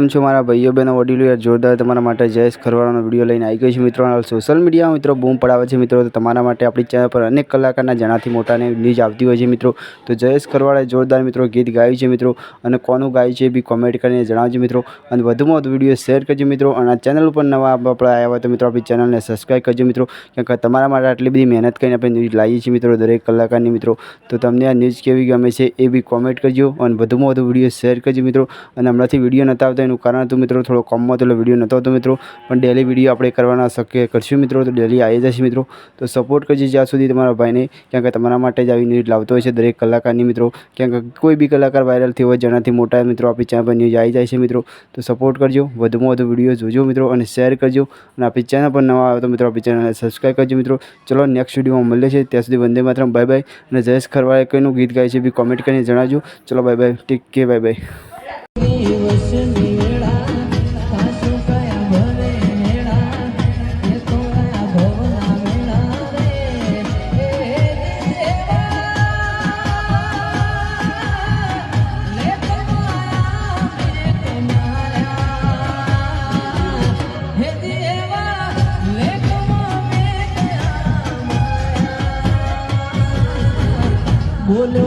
એમ છો મારા ભાઈઓ બહેનો, વડીલો યાર, જોરદાર તમારા માટે જયેશ ખરવાળાનો વીડિયો લઈને આવી ગયો છે મિત્રો. સોશિયલ મીડિયામાં મિત્રો બૂમ પડાવે છે મિત્રો તમારા માટે આપણી ચેનલ પર અનેક કલાકારના જણાથી મોટાને ન્યૂઝ આવતી હોય છે મિત્રો. તો જયેશ ખરવાળાએ જોરદાર મિત્રો ગીત ગાયું છે મિત્રો, અને કોનું ગાયું છે એ બી કોમેન્ટ કરીને જણાવજો મિત્રો. અને વધુમાં વધુ વીડિયો શેર કરજો મિત્રો, અને આ ચેનલ ઉપર નવા આપણે આવ્યા હોય તો મિત્રો આપણી ચેનલને સબસ્ક્રાઈબ કરજો મિત્રો, કેમ કે તમારા માટે આટલી બધી મહેનત કરીને આપણે ન્યૂઝ લાવીએ છીએ મિત્રો દરેક કલાકારની મિત્રો. તો તમને આ ન્યૂઝ કેવી ગમે છે એ બી કોમેન્ટ કરજો, અને વધુમાં વધુ વીડિયો શેર કરજો મિત્રો. અને હમણાંથી વીડિયો નહોતા આવતા એનું કારણ હતું મિત્રો થોડો કોમમાં તો એટલે વીડિયો નહોતો હતો મિત્રો. પણ ડેલી વીડિયો આપણે કરવાના શક્ય કરશું મિત્રો, તો ડેલી આવી જશે મિત્રો. તો સપોર્ટ કરજો જ્યાં સુધી તમારા ભાઈને ક્યાંક તમારા માટે જ આવી ન્યૂઝ લાવતો હોય છે દરેક કલાકારની મિત્રો. ક્યાંક કોઈ બી કલાકાર વાયરલ થયો હોય, જેનાથી મોટા મિત્રો આપણી ચેનલ પર ન્યૂઝ આવી જાય છે મિત્રો. તો સપોર્ટ કરજો, વધુમાં વધુ વીડિયો જોજો મિત્રો અને શેર કરજો. અને આપણી ચેનલ પર નવા આવે તો મિત્રો આપણી ચેનલને સબસ્ક્રાઈબ કરજો મિત્રો. ચલો નેક્સ્ટ વિડીયોમાં મળીએ છીએ. ત્યાં સુધી વંદે માત્ર બાય બાય અને જયેશ ખરવાએ કઈનું ગીત ગાય છે, બી કોમેન્ટ કરીને જણાવજો. ચલો bye bye take care bye bye દિવસ મેળા સાસુ કયા ભરે મેળા એ તો કયા ભવના મેળા રે એ દેવા લે કમાયા મેરે કમાયા હે દેવા લે કમા મે કયા માયા બોલો